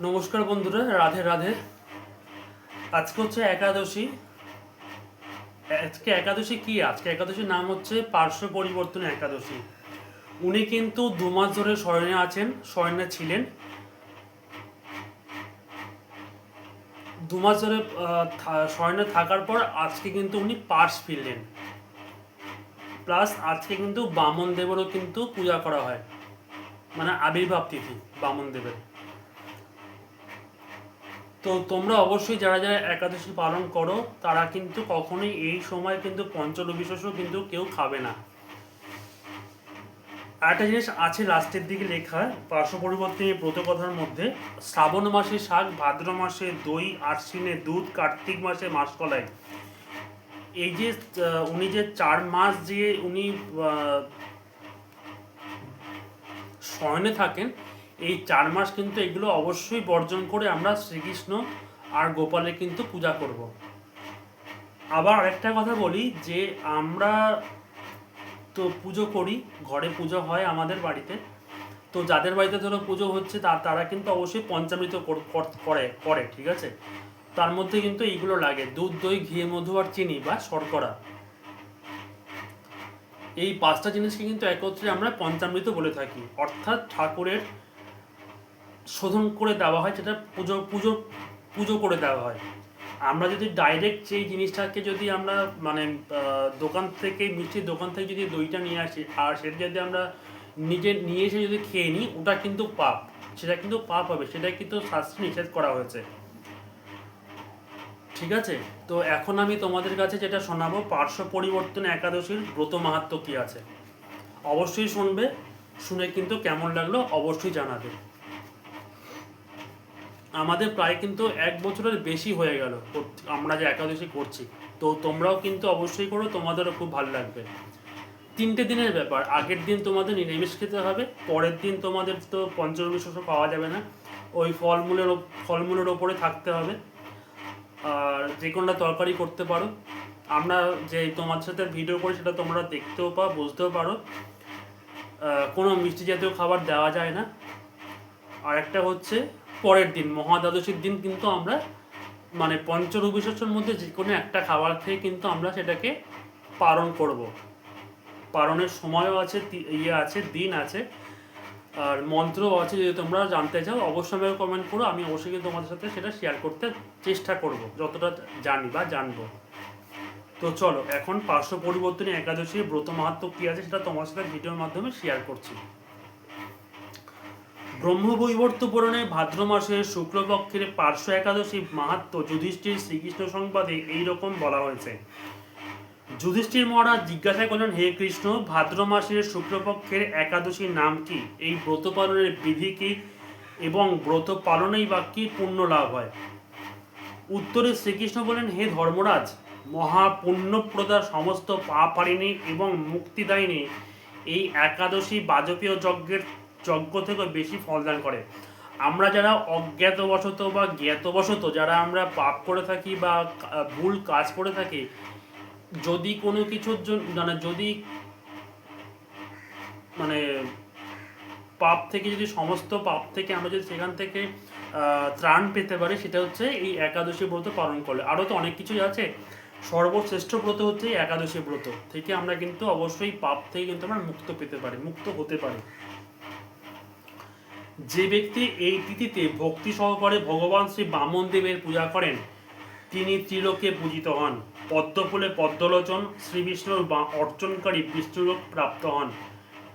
নমস্কার বন্ধুরা, রাধে রাধে। আজকে হচ্ছে একাদশী। আজকে একাদশী কি? আজকে একাদশীর নাম হচ্ছে পার্শ্ব পরিবর্তন একাদশী। উনি কিন্তু দু মাস ধরে শয়নে আছেন শয়নে ছিলেন। দু মাস ধরে থা- থাকার পর আজকে কিন্তু উনি পার্স ফিরলেন। প্লাস আজকে কিন্তু বামন দেবেরও কিন্তু পূজা করা হয়। মানে আবির্ভাব তিথি বামন দেবের তো তোমরা অবশ্যই যারা যারা একাদশী পালন করো, তারা কিন্তু কখনোই এই সময় কিন্তু পঞ্চরবিশেষও কিন্তু কেউ খাবে না। আরেকটা জিনিস আছে লাস্টের দিকে লেখা, পার্শ্ব পরিবর্তনে ব্রত কথার মধ্যে, শ্রাবণ মাসে শাক, ভাদ্র মাসে দই, আশ্বিনে দুধ, কার্তিক মাসে মাসকলাই। এই যে উনি যে চার মাস যে উনি শয়নে থাকেন এই চার মাস কিন্তু এগুলো অবশ্যই বর্জন করে আমরা শ্রীকৃষ্ণ আর গোপালের কিন্তু পূজা করব। আবার আরেকটা কথা বলি যে আমরা তো পুজো করি, ঘরে পুজো হয় আমাদের বাড়িতে। তো যাদের বাড়িতে ধরো পুজো হচ্ছে তারা কিন্তু অবশ্যই পঞ্চামৃত করে করে, ঠিক আছে? তার মধ্যে কিন্তু এইগুলো লাগে, দুধ, দই, ঘি, মধু আর চিনি বা শর্করা। এই পাঁচটা জিনিসকে কিন্তু একত্রে আমরা পঞ্চামৃত বলে থাকি। অর্থাৎ ঠাকুরের শোধন করে দেওয়া হয় যেটা পুজো পুজো পুজো করে দেওয়া হয়। আমরা যদি ডাইরেক্ট সেই জিনিসটাকে যদি আমরা মানে দোকান থেকে, মিষ্টির দোকান থেকে যদি দইটা নিয়ে আসি, আর সেটা যদি আমরা নিজে নিয়ে এসে যদি খেয়ে নিই, ওটা কিন্তু পাপ। সেটা কিন্তু পাপ হবে সেটা কিন্তু শাস্ত্রে নিষেধ করা হয়েছে। ঠিক আছে? তো এখন আমি তোমাদের কাছে যেটা শোনাবো, পার্শ্ব পরিবর্তন একাদশীর ব্রত মাহাত্ম কি আছে? অবশ্যই শুনবে, শুনে কিন্তু কেমন লাগল অবশ্যই জানাবে। আমাদের প্রায় কিন্তু এক বছরের বেশি হয়ে গেল আমরা যে একাদশী করছি। তো তোমরাও কিন্তু অবশ্যই করো, তোমাদেরও খুব ভালো লাগবে। তিনটে দিনের ব্যাপার। আগের দিন তোমাদের নিরামিষ খেতে হবে, পরের দিন তোমাদের তো পঞ্চবিশ্বাস পাওয়া যাবে না। ওই ফলমূলের ফলমূলের ওপরে থাকতে হবে। আর যে কোনোটা তরকারি করতে পারো। আমরা যে তোমার সাথে ভিডিও করি, সেটা তোমরা দেখতেও পাও, বুঝতেও পারো। কোনো মিষ্টি জাতীয় খাবার দেওয়া যায় না। আর একটা হচ্ছে পরের দিন, মহাদ্বাদশীর দিন কিন্তু আমরা মানে পঞ্চরবিশেষের মধ্যে যে কোনো একটা খাবার খেয়ে কিন্তু আমরা সেটাকে পালন করব। পালনের সময়ও আছে ইয়ে আছে, দিন আছে, আর মন্ত্রও আছে, যদি তোমরা জানতে চাও, অবশ্যই আমাকে কমেন্ট করো, আমি অবশ্যই তোমাদের সাথে সেটা শেয়ার করতে চেষ্টা করব, যতটা জানি বা জানব। তো চলো, এখন পার্শ্ব পরিবর্তনে একাদশীর ব্রত মাহাত্ম কি আছে সেটা তোমার সাথে ভিডিওর মাধ্যমে শেয়ার করছি। ব্রহ্মবৈবর্ত পুরাণে ভাদ্র মাসের শুক্লপক্ষের পার্শ্ব একাদশী মাহাত্ম যুধিষ্ঠির শ্রীকৃষ্ণ সংবাদে এইরকম বলা হয়েছে। যুধিষ্ঠির মহারাজ জিজ্ঞাসা করলেন, হে কৃষ্ণ, ভাদ্র মাসের শুক্লপক্ষের একাদশীর নাম কি? এই ব্রত পালনের বিধি কি? এবং ব্রত পালনেই বা কি পুণ্য লাভ হয়? উত্তরে শ্রীকৃষ্ণ বলেন, হে ধর্মরাজ, মহাপুণ্যপ্রদা সমস্ত পাপারিণী এবং মুক্তিদায়িনী, এই একাদশী বাজপেয় যজ্ঞের যজ্ঞ থেকে বেশি ফলদান করে। আমরা যারা অজ্ঞাতবশত বা জ্ঞাতবশত, যারা আমরা পাপ করে থাকি বা ভুল কাজ করে থাকি, যদি কোনো কিছুর জন্য মানে যদি মানে পাপ থেকে, যদি সমস্ত পাপ থেকে আমরা যদি সেখান থেকে ত্রাণ পেতে পারি, সেটা হচ্ছে এই একাদশী ব্রত পালন করলে। আরও তো অনেক কিছুই আছে। সর্বশ্রেষ্ঠ ব্রত হচ্ছে একাদশী ব্রত। থেকে আমরা কিন্তু অবশ্যই পাপ থেকে কিন্তু আমরা মুক্ত পেতে পারি, মুক্ত হতে পারি। যে ব্যক্তি এই তিথিতে ভক্তি সহকারে ভগবান শ্রী বামন দেবের পূজা করেন, তিনি ত্রিলোকে পূজিত হন। পদ্মফুলে পদ্মলোচন শ্রীবিষ্ণুর বা- অর্চনকারী বিষ্ণুলোক প্রাপ্ত হন।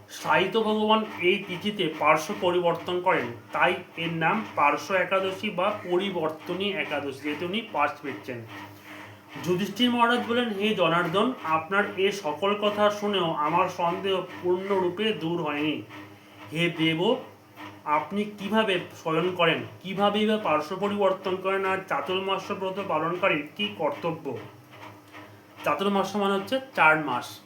সাহিত্য ভগবান এই তিথিতে পার্শ্ব পরিবর্তন করেন, তাই এর নাম পার্শ্ব একাদশী বা পরিবর্তনী একাদশী, যেহেতু উনি পার্শ্ব পেয়েছেন। যুধিষ্ঠির মহারাজ বলেন, হে জনার্দন, আপনার এ সকল কথা শুনেও আমার সন্দেহ পূর্ণরূপে দূর হয়নি। হে দেব আপনি কীভাবে শয়ন করেন? কিভাবেই বা পার্শ্ব পরিবর্তন করেন? আর চাতুর্মাস্য ব্রত পালনকারীর কি কর্তব্য? চাতুর্মাস মানে হচ্ছে চার মাস।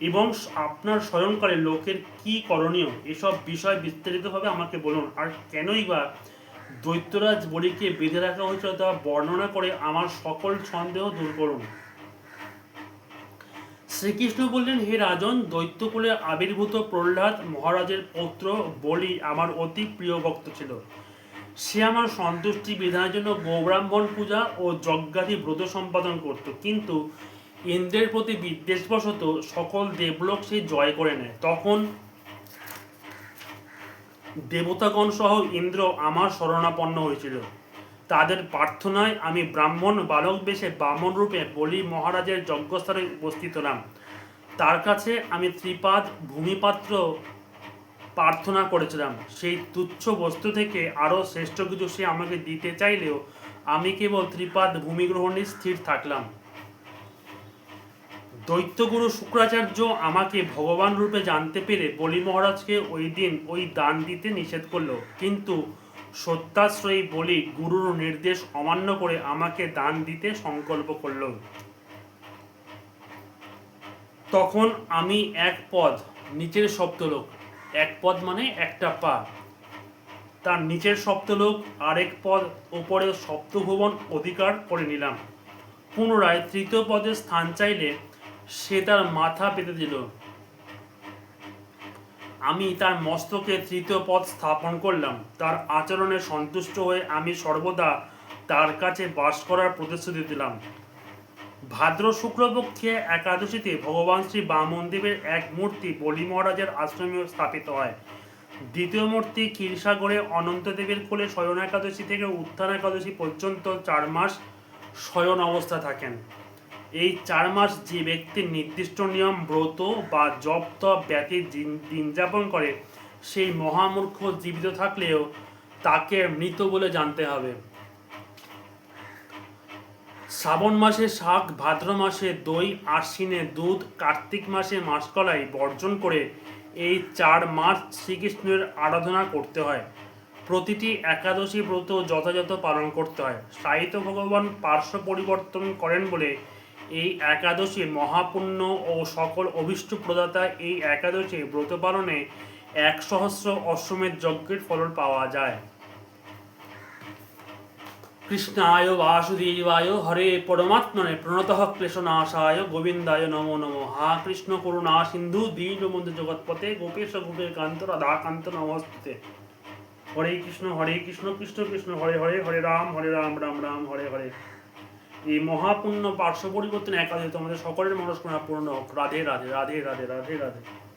এবং আপনার স্বয়ংকালে লোকের কি করণীয়? এসব বিষয় বিস্তারিতভাবে আমাকে বলুন। আর কেনই বা দৈত্যরাজ বলিকে বেঁধে রাখা হয়েছিল তা বর্ণনা করে আমার সকল সন্দেহ দূর করুন। শ্রীকৃষ্ণ বললেন, হে রাজন, দৈত্যকুলে আবির্ভূত প্রহ্লাদ মহারাজের পুত্র বলি আমার অতি প্রিয় ভক্ত ছিল। সে আমার সন্তুষ্টি বিধানের জন্য গৌব্রাহ্মণ পূজা ও যজ্ঞাদি ব্রত সম্পাদন করত। কিন্তু ইন্দ্রের প্রতি বিদ্বেষবশত সকল দেবলোক সে জয় করে নেয়। তখন দেবতাগণ সহ ইন্দ্র আমার শরণাপন্ন হয়েছিল। তাদের প্রার্থনায় আমি ব্রাহ্মণ বালক বেশে বামন রূপে বলি মহারাজের যজ্ঞস্থানে উপস্থিত হলাম। তার কাছে আমি ত্রিপাদ, ভূমিপাত্র প্রার্থনা করেছিলাম। সেই তুচ্ছ বস্তু থেকে আরও শ্রেষ্ঠ কিছু সে আমাকে দিতে চাইলেও আমি কেবল ত্রিপাদ, ভূমিগ্রহণে স্থির থাকলাম। দৈত্যগুরু শুক্রাচার্য আমাকে ভগবান রূপে জানতে পেরে বলি মহারাজকে ওই দিন ওই দান দিতে নিষেধ করল। কিন্তু সত্যাশ্রয়ী বলি গুরুর নির্দেশ অমান্য করে আমাকে দান দিতে সংকল্প করল। তখন আমি এক পদ, নিচের সপ্তলোক। এক পদ মানে একটা পা। তার নিচের সপ্তলোক আরেক পদ ওপরে সপ্তভুবন অধিকার করে নিলাম। পুনরায় তৃতীয় পদে স্থান চাইলে সে তার মাথা পেতে দিল। আমি তার মস্তকে তৃতীয় পদ স্থাপন করলাম। তার আচরণে সন্তুষ্ট হয়ে আমি সর্বদা তার কাছে বাস করার প্রতিশ্রুতি দিলাম। ভাদ্র শুক্লপক্ষে একাদশীতে ভগবান শ্রী বামনদেবের এক মূর্তি বলি মহারাজের আশ্রমে স্থাপিত হয়। দ্বিতীয় মূর্তি ক্ষীরসাগরে অনন্তদেবের কোলে শয়ন একাদশী থেকে উত্থান একাদশী পর্যন্ত চার মাস শয়ন অবস্থা থাকেন। এই চার মাস যে ব্যক্তি নির্দিষ্ট নিয়ম, ব্রত বা জপ তপ ব্যতীত দিন- যাপন করে, সেই মহামূর্খ জীবিত থাকলেও তাকে মৃত বলে জানতে হবে। শ্রাবণ মাসে শাক, ভাদ্র মাসে দই, আশ্বিনে দুধ, কার্তিক মাসে মাসকলাই বর্জন করে এই চার মাস শ্রীকৃষ্ণের আরাধনা করতে হয়। প্রতিটি একাদশী ব্রত যথাযথ পালন করতে হয়। সাহিত্য ভগবান পার্শ্ব পরিবর্তন করেন বলে এই একাদশী মহাপুণ্য ও সকল অভিষ্ট প্রদাতা এই একাদশী ব্রত পালনে এক সহস্র অশ্বমেধ যজ্ঞের ফলন পাওয়া যায়। কৃষ্ণায় বাসুদেবায় হরে পরমাত্মনে প্রণতঃ ক্লেশনাশায় গোবিন্দায় নমো নমো। হা কৃষ্ণ করুণা সিন্ধু দীনবন্ধু জগৎপথে গোপেশ গোপের কান্ত রাধাকান্ত নমস্তে হরে কৃষ্ণ হরে কৃষ্ণ কৃষ্ণ কৃষ্ণ, হরে হরে হরে রাম হরে রাম রাম রাম, হরে হরে। এই মহাপূর্ণ পার্শ্ব পরিবর্তন একাধিক আমাদের সকলের মনস্কামনা পূর্ণ হোক। রাধে রাধে রাধে রাধে রাধে রাধে।